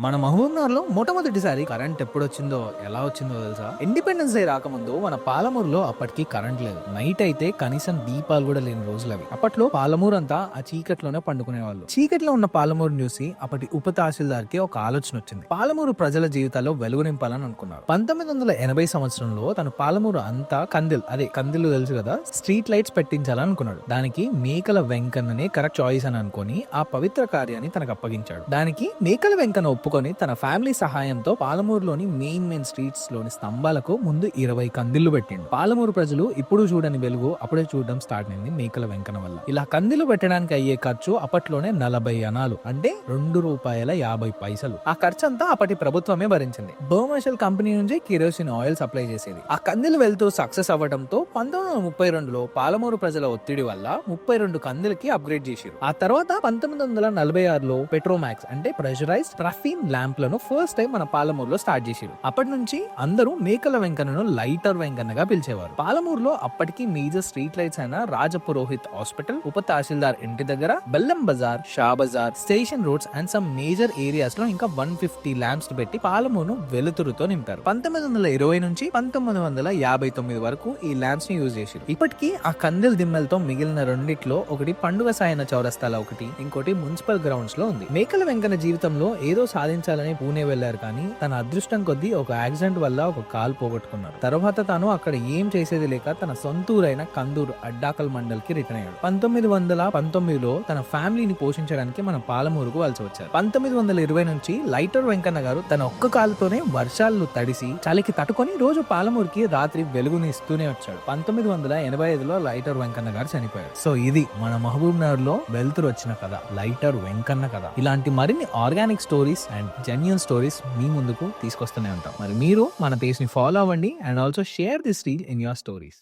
మన మహబూబ్నగర్లో మొట్టమొదటిసారి కరెంట్ ఎప్పుడు వచ్చిందో ఎలా వచ్చిందో తెలుసా? ఇండిపెండెన్స్ డే రాకముందు మన పాలమూరులో అప్పటికి కరెంట్ లేదు. నైట్ అయితే కనీసం దీపాలు కూడా లేని రోజులు అవి అప్పట్లో పాలమూరు అంతా ఆ చీకట్లోనే పండుకునే వాళ్ళు చీకట్లో ఉన్న పాలమూరు చూసి అప్పటి ఉప తహసీల్దార్కి ఒక ఆలోచన వచ్చింది. పాలమూరు ప్రజల జీవితాల్లో వెలుగు నింపాలని అనుకున్నారు. పంతొమ్మిది వందల ఎనభై సంవత్సరంలో తను పాలమూరు అంతా కందిల్ అదే కందిలు తెలుసు కదా స్ట్రీట్ లైట్స్ పెట్టించాలని అనుకున్నాడు. దానికి మేకల వెంకన్ననే కరెక్ట్ చాయిస్ అని అనుకొని ఆ పవిత్ర కార్యాన్ని తనకు అప్పగించాడు. దానికి మేకల వెంకన్న ఒప్పుకొని తన ఫ్యామిలీ సహాయంతో పాలమూరులోని మెయిన్ మెయిన్ స్ట్రీట్స్లోని స్తంభాలకు ముందు ఇరవై కందిళ్ళు పెట్టిండు. పాలమూరు ప్రజలు ఇప్పుడు చూడని వెలుగు అప్పుడే చూడడం స్టార్ట్ అయింది మేకల వెంకన వల్ల. ఇలా కందిలు పెట్టడానికి అయ్యే ఖర్చు అప్పట్లోనే నలభై అనాలు అంటే రెండు రూపాయల యాభై పైసలు. ఆ ఖర్చు అంతా అప్పటి ప్రభుత్వమే భరించింది. బర్మర్షల్ కంపెనీ నుంచి కిరోసిన్ ఆయిల్ సప్లై చేసేది. ఆ కందిలు వెళ్తూ సక్సెస్ అవ్వడంతో పంతొమ్మిది వందల ముప్పై రెండులో పాలమూరు ప్రజల ఒత్తిడి వల్ల ముప్పై రెండు కందులకి అప్గ్రేడ్ చేశారు ఆ తర్వాత పంతొమ్మిది వందల నలభై ఆరులో పెట్రోమాక్స్ అంటే ప్రెషరైజ్ రఫీ ల్యాంప్లను ఫస్ట్ టైం మన పాలమూరులో స్టార్ట్ చేసారు అప్పటి నుంచి అందరూ మేకల వెంకన్నను లైటర్ వెంకన్నగా పిలిచేవారు. పాలమూరులో అప్పటికి మేజర్ స్ట్రీట్ లైట్స్ అయిన రాజపురోహిత్ హాస్పిటల్ ఉప తహసీల్దార్ ఇంటి దగ్గర Bellam Bazar Shah Bazar station roads and some major ఏరియాస్లో ఇంకా వన్ ఫిఫ్టీ ల్యాంప్స్ పెట్టి పాలమూరును వెలుతురుతో నింపారు. పంతొమ్మిది వందల ఇరవై నుంచి పంతొమ్మిది వందల యాభై తొమ్మిది వరకు ఈ ల్యాంప్స్ని యూజ్ చేసారు ఇప్పటికీ ఆ కందెల దిమ్మలతో మిగిలిన రెండిట్లో ఒకటి పండుగ సాయన చౌరస్తాల ఒకటి ఇంకోటి మున్సిపల్ గ్రౌండ్స్లో ఉంది. మేకల వెంకన్న జీవితంలో ఏదో సాధించాలని పూణే వెళ్ళారు కానీ తన అదృష్టం కొద్దీ ఒక యాక్సిడెంట్ వల్ల ఒక కాల్ పోగొట్టుకున్నారు. తర్వాత తాను అక్కడ ఏం చేసేది లేక తన సొంతూరైన కందూరు అడ్డాకల్ మండల్కి రిటర్న్ అయ్యాడు. పంతొమ్మిది వందల పంతొమ్మిదిలో తన ఫ్యామిలీని పోషించడానికి మన పాలమూరుకు వలస వచ్చారు. పంతొమ్మిది వందల ఇరవై నుంచి లైటర్ వెంకన్న గారు తన ఒక్క కాలుతోనే వర్షాలు తడిసి చలికి తట్టుకొని రోజు పాలమూరుకి రాత్రి వెలుగుని ఇస్తూనే వచ్చాడు. పంతొమ్మిది వందల ఎనభై ఐదులో లైటర్ వెంకన్న గారు చనిపోయారు. సో ఇది మన మహబూబ్ నగర్లో వెలుతురు వచ్చిన కథ లైటర్ వెంకన్న కథ. ఇలాంటి మరిన్ని organic stories and genuine stories మీ ముందుకు తీసుకొస్తూనే ఉంటాం. మరి మీరు మన పేజ్ని ఫాలో అవ్వండి and also share this reel in your stories